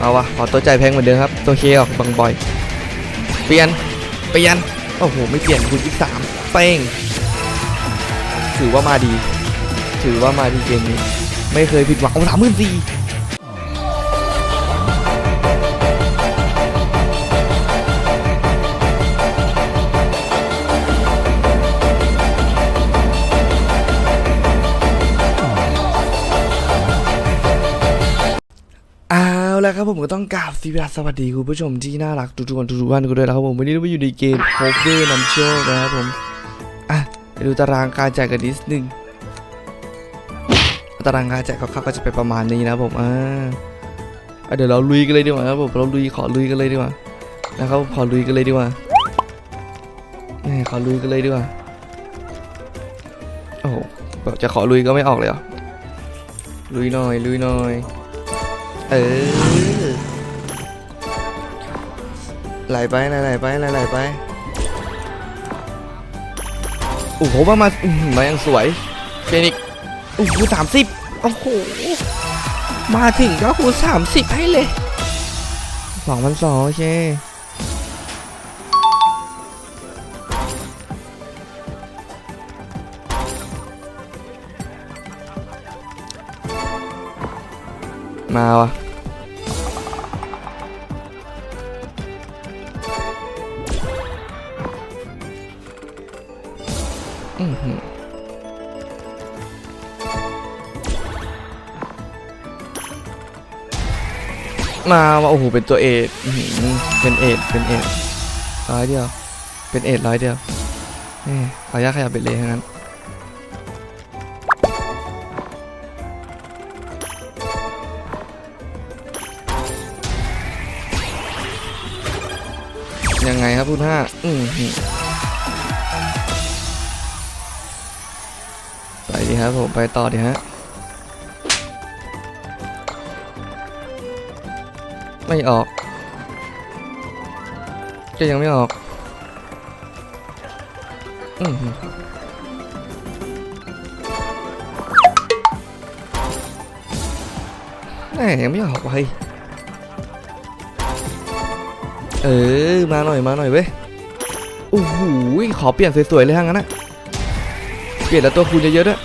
เอาวะขอตัวใจแพงเหมือนเดิมครับ ตัวเคออกบังบ่อย เปลี่ยน เปลี่ยน โอ้โห ไม่เปลี่ยนคุณอีกสามเป้งถือว่ามาดี ถือว่ามาดีเกมนี้ ไม่เคยผิดหวังโอ้สามหมื่นสี่ แล้วครับผมก็ต้องกราบสวัสดีคุณผู้ชมที่น่ารักทุกๆคนทุกๆท่านกันด้วยนะครับผมวันนี้เราอยู่ในเกมโคเวอร์นำโชคนะครับผมอะไปดูตารางการแจ่ายกันนิดนึงตารางการแจ่ายคร่าก็จะเป็นประมาณนี้นะผมอ่าเดี๋ยวเราลุยกันเลยดีกว่าครับผมเราลุยขอลุยกันเลยดีกว่านะครับผมขอลุยกันเลยดีกว่าแหมขอลุยกันเลยดีกว่าโอ้โหแบบจะขอลุยก็ไม่ออกเลยเหรอลุยหน่อยลุยหน่อย เออไหลไปไหลไหลไปไหลไหลไปโอ้โหมามาอื้อหือมายังสวยเฟนิกซ์โอ้โหสามสิบโอ้โหมาถึงก็คูสามสิบให้เลยสองพันสองโอเคมาวะ อือหือมาว่าโอ้โห เป็นตัวเอทเป็นเอทเป็นเอทร้อยเดียว เป็นเอทร้อยเดียวเอ้ขออนุญาขยับเป็นเลยทั้งนั้น ยังไงครับคุณห้าอือ ครับผมไปต่อดีฮะ ไม่ออก ก็ยังไม่ออกอือหือแหมยังไม่ออกว่ะเฮ้ยเออ มาหน่อย มาหน่อยเว้ยโอ้โหขอเปลี่ยนสวยๆเลยทั้งนั้นนะเปลี่ยนแล้วตัวคูณเยอะๆด้วย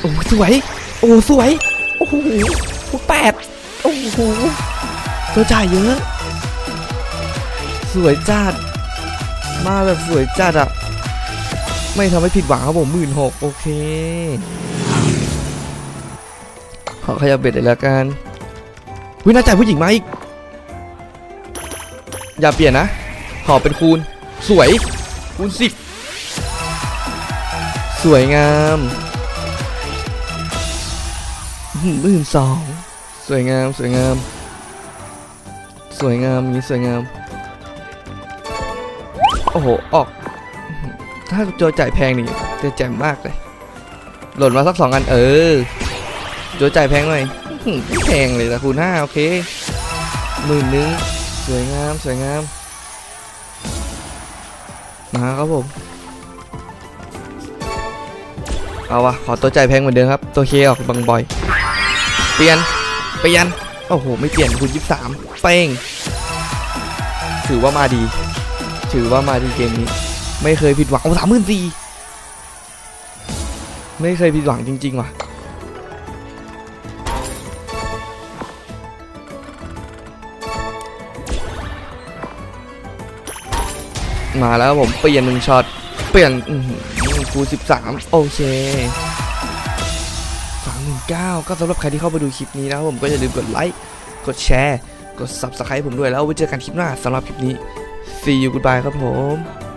โอ้สวย โอ้สวย โอ้โหแปดโอ้โหตัวจ่ายเยอะ สวยจัด มาแบบสวยจัดอะไม่ทำให้ผิดหวังครับผมหมื่นหกโอเค ขอขยับเบ็ดเลยแล้วกันวิน่าจ่ายผู้หญิงมาอีก อย่าเปลี่ยนนะ ขอเป็นคูณ สวย คูณสิบสวยงาม หมื่นสองสวยงามสวยงาม สวยงามนี้สวยงาม โอ้โห ออก ถ้าโจจ่ายแพงนี่จะแจ่มมากเลย หล่นมาสักสองอันเออ โจจ่ายแพงหน่อยอื้อหือไม่แพงเลยนะคูณห้าโอเคหมื่นนึงสวยงามสวยงาม มาครับผมเอาวะขอตัวจ่ายแพงเหมือนเดิมครับ ตัวเคออกบางบ่อย เปลี่ยน เปลี่ยน โอ้โห ไม่เปลี่ยนคุณยี่สามเป้ง ถือว่ามาดี ถือว่ามาดีเกมนี้ ไม่เคยผิดหวังโอ้สามหมื่นสี่ไม่เคยผิดหวังจริง ๆ ว่ะมาแล้วผมเปลี่ยนหนึ่งช็อต เปลี่ยนคูสิบสามโอเค ก็สำหรับใครที่เข้าไปดูคลิปนี้นะครับผมก็อย่าลืมกดไลค์ กดแชร์ กด subscribe ผมด้วยแล้วไว้เจอกันคลิปหน้าสำหรับคลิปนี้ see you goodbye ครับผม